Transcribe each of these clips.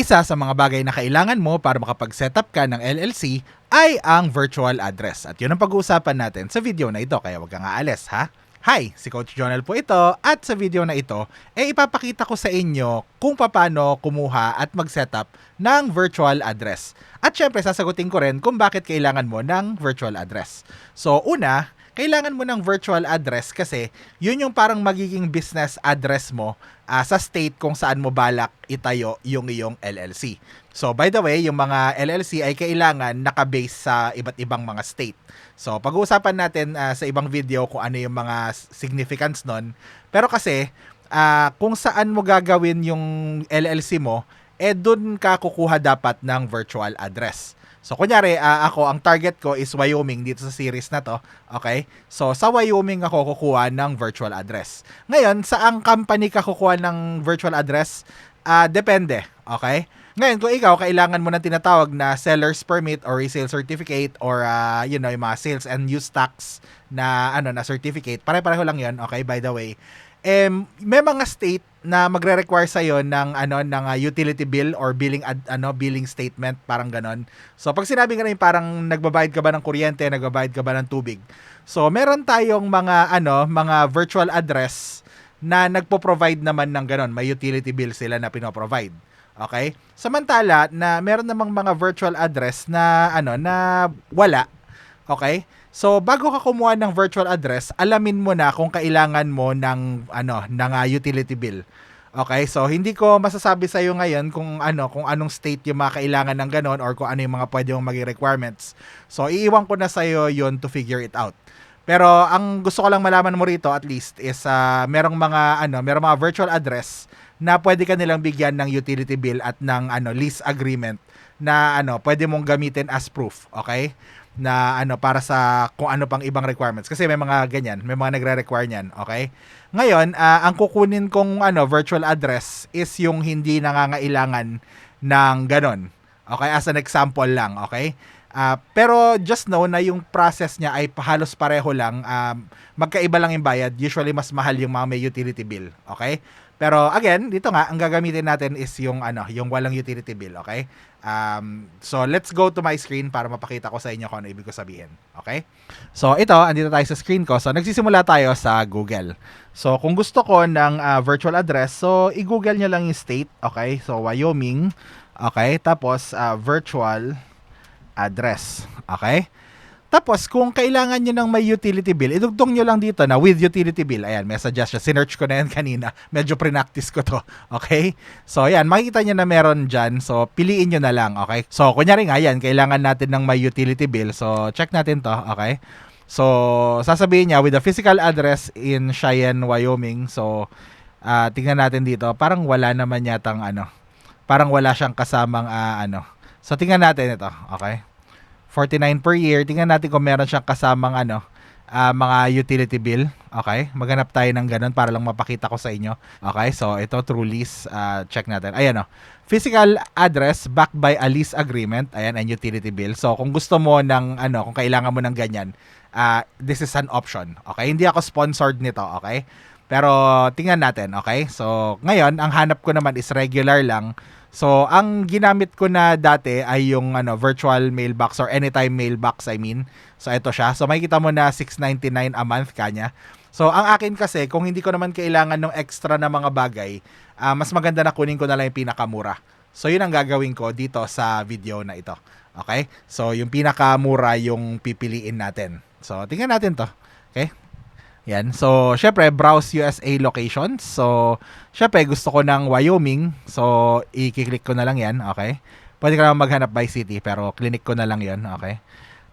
Isa sa mga bagay na kailangan mo para makapag-setup ka ng LLC ay ang virtual address. At yun ang pag-uusapan natin sa video na ito, kaya huwag kang aalis ha. Hi, si Coach Jonel po ito at sa video na ito, eh ipapakita ko sa inyo kung paano kumuha at mag-setup ng virtual address. At syempre, sasagutin ko rin kung bakit kailangan mo ng virtual address. So, una, kailangan mo ng virtual address kasi yun yung parang magiging business address mo uh, sa state kung saan mo balak itayo yung iyong LLC. So by the way, yung mga LLC ay kailangan nakabase sa iba't ibang mga state. So pag-uusapan natin uh, sa ibang video kung ano yung mga significance nun. Pero kasi uh, kung saan mo gagawin yung LLC mo, eh dun ka kukuha dapat ng virtual address. So, kunyari, uh, ako, ang target ko is Wyoming dito sa series na to. Okay? So, sa Wyoming ako kukuha ng virtual address. Ngayon, saang company ka kukuha ng virtual address? Uh, depende. Okay? Ngayon, kung ikaw, kailangan mo ng tinatawag na seller's permit or resale certificate or, uh, you know, yung mga sales and use tax na, ano, na certificate. Pare-pareho lang yon okay, by the way eh, may mga state na magre-require sa iyo ng ano ng uh, utility bill or billing ad, ano billing statement parang ganon. So pag sinabi nga rin parang nagbabayad ka ba ng kuryente, nagbabayad ka ba ng tubig. So meron tayong mga ano mga virtual address na nagpo-provide naman ng ganon, may utility bill sila na pino-provide. Okay? Samantala na meron namang mga virtual address na ano na wala. Okay? So, bago ka kumuha ng virtual address, alamin mo na kung kailangan mo ng ano, ng uh, utility bill. Okay? So, hindi ko masasabi sa iyo ngayon kung ano, kung anong state yung mga kailangan ng ganon or kung ano yung mga pwede mong maging requirements. So, iiwan ko na sa iyo 'yon to figure it out. Pero ang gusto ko lang malaman mo rito at least is uh, merong mga ano, merong mga virtual address na pwede ka nilang bigyan ng utility bill at ng ano lease agreement na ano, pwede mong gamitin as proof, okay? Na ano para sa kung ano pang ibang requirements kasi may mga ganyan, may mga nagre-require niyan, okay? Ngayon, uh, ang kukunin kong ano virtual address is yung hindi nangangailangan ng ganon. Okay, as an example lang, okay? Uh, pero just know na yung process niya ay halos pareho lang. Um, magkaiba lang yung bayad. Usually mas mahal yung mga may utility bill. Okay? Pero again, dito nga, ang gagamitin natin is yung ano, yung walang utility bill, okay? Um, so let's go to my screen para mapakita ko sa inyo kung ano ibig ko sabihin, okay? So ito, andito tayo sa screen ko. So nagsisimula tayo sa Google. So kung gusto ko ng uh, virtual address, so i-google niyo lang yung state, okay? So Wyoming, okay? Tapos uh, virtual address, okay? Tapos, kung kailangan nyo ng may utility bill, idugtong nyo lang dito na with utility bill. Ayan, may suggest siya. Sinearch ko na yan kanina. Medyo pre-practice ko to. Okay? So, ayan, makikita nyo na meron dyan. So, piliin nyo na lang. Okay? So, kunyari nga yan, kailangan natin ng may utility bill. So, check natin to. Okay? So, sasabihin niya, with a physical address in Cheyenne, Wyoming. So, uh, tingnan natin dito. Parang wala naman yatang ano. Parang wala siyang kasamang uh, ano. So, tingnan natin ito. Okay? 49 per year. Tingnan natin kung meron siyang kasamang ano, uh, mga utility bill. Okay? Maghanap tayo ng ganun para lang mapakita ko sa inyo. Okay? So, ito true lease. Uh, check natin. Ayan o. Oh. Physical address backed by a lease agreement. Ayan, and utility bill. So, kung gusto mo ng ano, kung kailangan mo ng ganyan, uh, this is an option. Okay? Hindi ako sponsored nito. Okay? Pero, tingnan natin. Okay? So, ngayon, ang hanap ko naman is regular lang So, ang ginamit ko na dati ay yung ano, virtual mailbox or anytime mailbox, I mean. So, ito siya. So, makikita mo na 6.99 a month kanya. So, ang akin kasi, kung hindi ko naman kailangan ng extra na mga bagay, uh, mas maganda na kunin ko na lang yung pinakamura. So, yun ang gagawin ko dito sa video na ito. Okay? So, yung pinakamura yung pipiliin natin. So, tingnan natin to. Okay? Yan. So, syempre, browse USA locations. So, syempre, gusto ko ng Wyoming. So, i-click ko na lang yan. Okay. Pwede ka naman maghanap by city, pero clinic ko na lang yon Okay.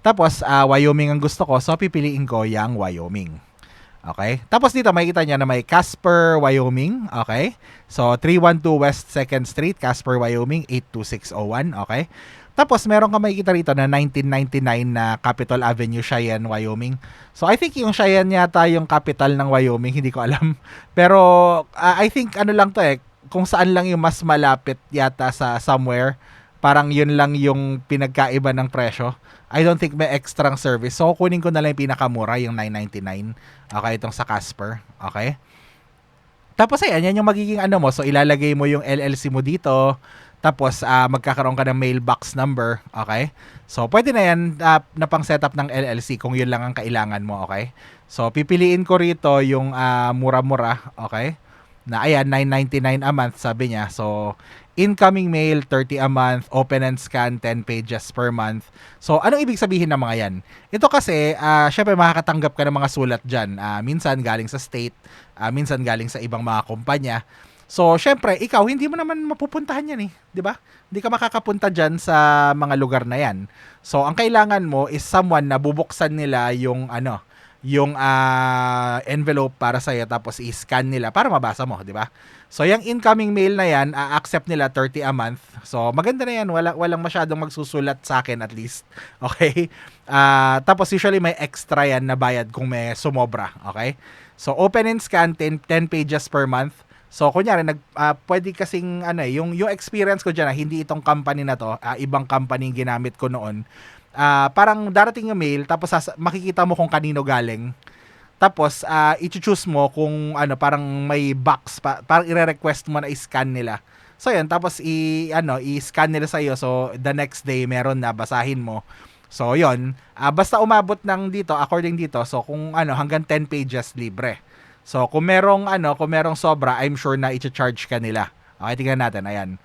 Tapos, uh, Wyoming ang gusto ko. So, pipiliin ko yung Wyoming. Okay? Tapos dito makikita niyo na may Casper, Wyoming. Okay? So 312 West 2nd Street, Casper, Wyoming 82601. Okay? Tapos meron ka makikita rito na 1999 na Capitol Avenue, Cheyenne, Wyoming. So I think yung Cheyenne yata yung capital ng Wyoming, hindi ko alam. Pero uh, I think ano lang to eh, kung saan lang yung mas malapit yata sa somewhere, parang yun lang yung pinagkaiba ng presyo. I don't think may extra service. So kunin ko na lang yung pinakamura, yung 999. Okay, itong sa Casper. Okay? Tapos ayan, yan yung magiging ano mo. So ilalagay mo yung LLC mo dito. Tapos, ah, magkakaroon ka ng mailbox number, okay? So, pwede na yan ah, na pang setup ng LLC kung yun lang ang kailangan mo, okay? So, pipiliin ko rito yung ah, mura-mura, okay? Na ayan, 9.99 a month, sabi niya. So, incoming mail, 30 a month, open and scan, 10 pages per month. So, anong ibig sabihin ng mga yan? Ito kasi, ah, syempre makakatanggap ka ng mga sulat dyan. Ah, minsan galing sa state, ah, minsan galing sa ibang mga kumpanya. So, syempre, ikaw, hindi mo naman mapupuntahan yan eh. di ba? Hindi ka makakapunta dyan sa mga lugar na yan. So, ang kailangan mo is someone na bubuksan nila yung ano, yung ah, envelope para sa'yo tapos i-scan nila para mabasa mo, di ba? So, yung incoming mail na yan, a-accept nila 30 a month. So, maganda na yan. Wala, walang masyadong magsusulat sa akin at least. Okay? Ah, tapos, usually may extra yan na bayad kung may sumobra. Okay? So, open and scan, 10, 10 pages per month. So, kunyari, nag, ah, pwede kasing, ano eh, yung, yung experience ko dyan, ah, hindi itong company na to, ah, ibang company yung ginamit ko noon. Ah, parang darating yung mail, tapos sas- makikita mo kung kanino galing. Tapos, ah, i-choose mo kung ano, parang may box, pa, parang i-request mo na i-scan nila. So, yun, tapos i, ano, i-scan nila sa'yo. So, the next day, meron na, basahin mo. So, yun. Ah, basta umabot ng dito, according dito, so kung ano, hanggang 10 pages, libre. So, kung merong ano, kung merong sobra, I'm sure na i-charge ka nila. Okay, tingnan natin. Ayan.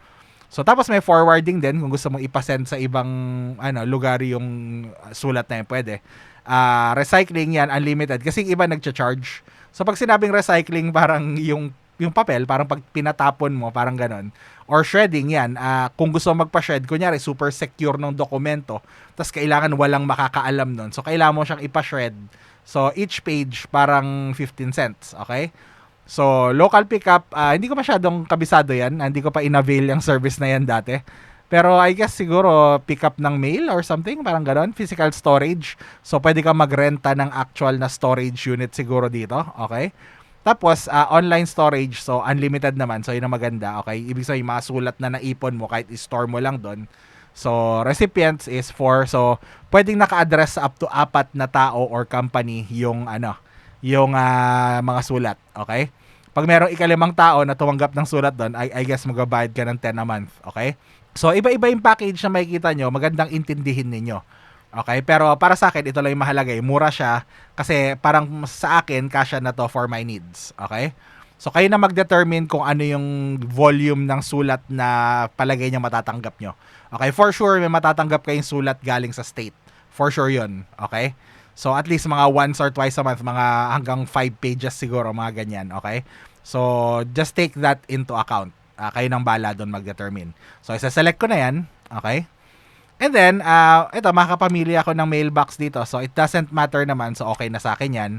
So, tapos may forwarding din kung gusto mong ipasend sa ibang ano, lugar yung uh, sulat na yan, pwede. Ah, recycling yan, unlimited. Kasi iba nagcha-charge. So, pag sinabing recycling, parang yung yung papel, parang pag pinatapon mo, parang ganon. Or shredding yan, ah, kung gusto mo magpa-shred, kunyari, super secure ng dokumento, tapos kailangan walang makakaalam nun. So, kailangan mo siyang ipa-shred. So, each page parang 15 cents, okay? So, local pickup, ah, hindi ko masyadong kabisado yan. Ah, Hindi ko pa inavail yung service na yan dati. Pero I guess siguro pick up ng mail or something, parang ganon. Physical storage. So, pwede ka magrenta ng actual na storage unit siguro dito, okay? Tapos, ah, online storage, so unlimited naman. So, yun ang maganda, okay? Ibig sabihin, mga sulat na naipon mo, kahit i-store mo lang doon. So, recipients is for, so, pwedeng naka-address up to apat na tao or company yung, ano, yung ah, mga sulat, okay? Pag merong ikalimang tao na tumanggap ng sulat doon, I, I guess magbabayad ka ng 10 a month, okay? So, iba-iba yung package na makikita nyo, magandang intindihin ninyo. Okay, pero para sa akin, ito lang yung mahalaga. eh. Mura siya kasi parang sa akin, kasya na to for my needs. Okay? So, kayo na mag-determine kung ano yung volume ng sulat na palagay niya matatanggap nyo. Okay, for sure, may matatanggap kayong sulat galing sa state. For sure yun. Okay? So, at least mga once or twice a month, mga hanggang 5 pages siguro, mga ganyan. Okay? So, just take that into account. Ah, kayo nang bala doon mag-determine. So, isa-select ko na yan. Okay? And then, uh, ito, makakapamili ako ng mailbox dito. So, it doesn't matter naman. So, okay na sa akin yan.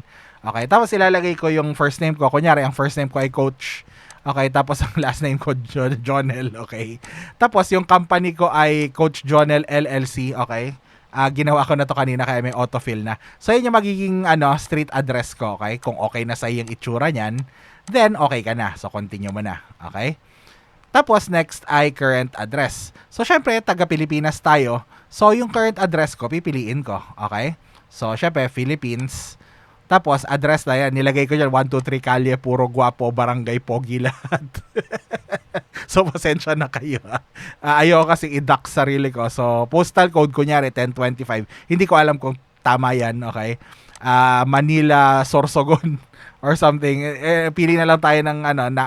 Okay, tapos ilalagay ko yung first name ko. Kunyari, ang first name ko ay Coach. Okay, tapos ang last name ko, Jo- Jonel. Okay. Tapos, yung company ko ay Coach Jonel LLC. Okay. Ah, ginawa ko na to kanina kaya may autofill na. So, yun yung magiging ano, street address ko. Okay. Kung okay na sa yung itsura niyan, then okay ka na. So, continue mo na. Okay. Tapos next ay current address. So syempre taga Pilipinas tayo. So yung current address ko pipiliin ko, okay? So syempre Philippines. Tapos address na yan, nilagay ko diyan 123 Kalye, puro guwapo, barangay pogi lahat. so pasensya na kayo. ah. Ah, ayoko kasi i-duck sarili ko. So postal code kunyari 1025. Hindi ko alam kung tama yan, okay? Ah, Manila Sorsogon or something. Eh, pili na lang tayo ng ano na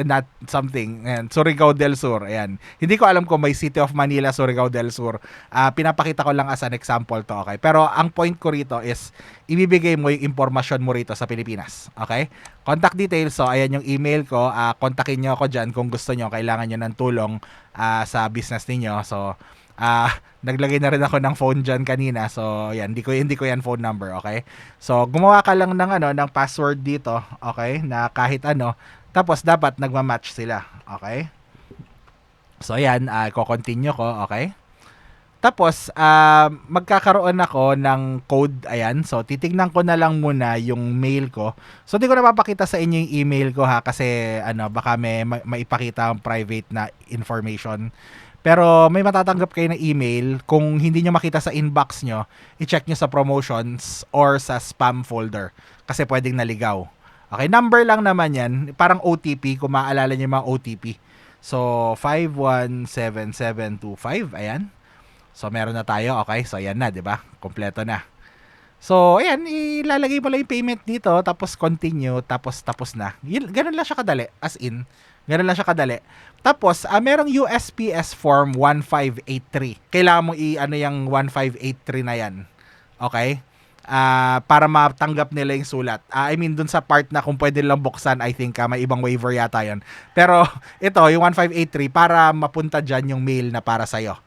eh, not something. Ayan, Surigao del Sur. Ayan. Hindi ko alam kung may City of Manila, Surigao del Sur. Ah, pinapakita ko lang as an example to, okay? Pero ang point ko rito is ibibigay mo yung impormasyon mo rito sa Pilipinas. Okay? Contact details. So, ayan yung email ko. Ah, kontakin nyo ako dyan kung gusto nyo. Kailangan nyo ng tulong ah, sa business ninyo. So, Ah, naglagay na rin ako ng phone diyan kanina. So, yan, hindi ko hindi ko yan phone number, okay? So, gumawa ka lang ng ano, ng password dito, okay? Na kahit ano, tapos dapat nagma-match sila, okay? So, yan, ah, ko-continue ko, okay? Tapos, ah, magkakaroon ako ng code, ayan. So, titignan ko na lang muna yung mail ko. So, di ko na mapakita sa inyo yung email ko ha, kasi ano, baka may ma- maipakita ang private na information. Pero may matatanggap kayo na email kung hindi nyo makita sa inbox nyo, i-check nyo sa promotions or sa spam folder kasi pwedeng naligaw. Okay, number lang naman yan, parang OTP kung maaalala nyo yung mga OTP. So, 517725, ayan. So, meron na tayo, okay? So, ayan na, di ba? Kompleto na. So, ayan, ilalagay mo lang yung payment dito, tapos continue, tapos tapos na. Ganun lang siya kadali, as in. Ganun lang siya kadali. Tapos, ah, merong USPS form 1583. Kailangan mo i-ano yung 1583 na yan. Okay? Ah, para matanggap nila yung sulat. Ah, I mean, dun sa part na kung pwede lang buksan, I think ah, may ibang waiver yata yon. Pero, ito, yung 1583, para mapunta dyan yung mail na para sa'yo.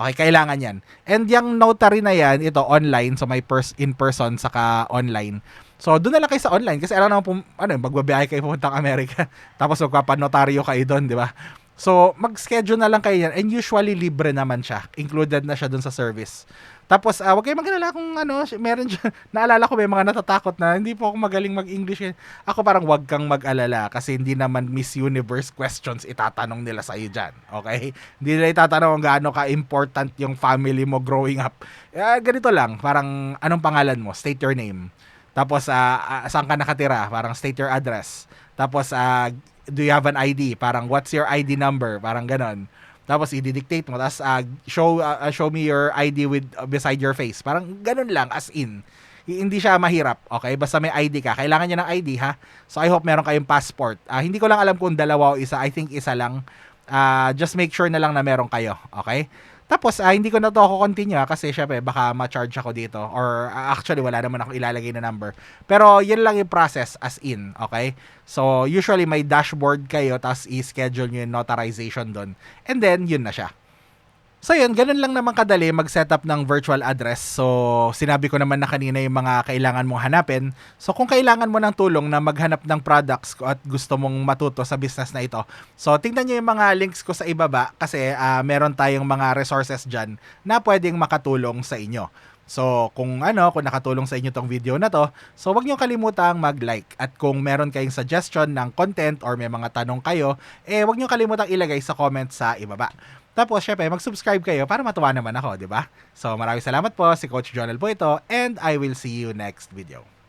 Okay, kailangan yan. And yung notary na yan, ito online, so may pers- in person saka online. So, doon na lang kayo sa online kasi alam naman pum- ano, magbabiyahe kayo pupuntang Amerika. Tapos magpapanotaryo kayo doon, di ba? So, mag-schedule na lang kayo yan. And usually, libre naman siya. Included na siya doon sa service. Tapos, ah, wag kayong mag-alala kung ano, meron dyan. Naalala ko may mga natatakot na hindi po ako magaling mag-English. Ako parang wag kang mag-alala kasi hindi naman Miss Universe questions itatanong nila sa iyo dyan. Okay? Hindi nila itatanong kung gaano ka-important yung family mo growing up. Ah, ganito lang, parang anong pangalan mo? State your name. Tapos, ah, ah, saan ka nakatira? Parang state your address. Tapos, ah, do you have an ID? Parang, what's your ID number? Parang ganon. Tapos, i-dictate mo. Tapos, ah, show, ah, show me your ID with ah, beside your face. Parang ganon lang, as in. Hindi siya mahirap, okay? Basta may ID ka. Kailangan niya ng ID, ha? So, I hope meron kayong passport. Ah, hindi ko lang alam kung dalawa o isa. I think isa lang. Ah, just make sure na lang na meron kayo, okay? Tapos, ah, hindi ko na to ako continue ah, kasi syempre baka ma-charge ako dito or ah, actually wala naman ako ilalagay na number. Pero yun lang yung process as in, okay? So, usually may dashboard kayo tapos i-schedule nyo yung notarization doon. And then, yun na siya. So yun, ganun lang naman kadali mag-setup ng virtual address. So, sinabi ko naman na kanina yung mga kailangan mong hanapin. So, kung kailangan mo ng tulong na maghanap ng products at gusto mong matuto sa business na ito, so tingnan nyo yung mga links ko sa ibaba kasi ah, meron tayong mga resources dyan na pwedeng makatulong sa inyo. So, kung ano, kung nakatulong sa inyo tong video na to, so wag niyo kalimutang mag-like. At kung meron kayong suggestion ng content or may mga tanong kayo, eh wag niyo kalimutang ilagay sa comment sa ibaba. Tapos, syempre, mag-subscribe kayo para matuwa naman ako, di ba? So, maraming salamat po. Si Coach Jonel po ito. And I will see you next video.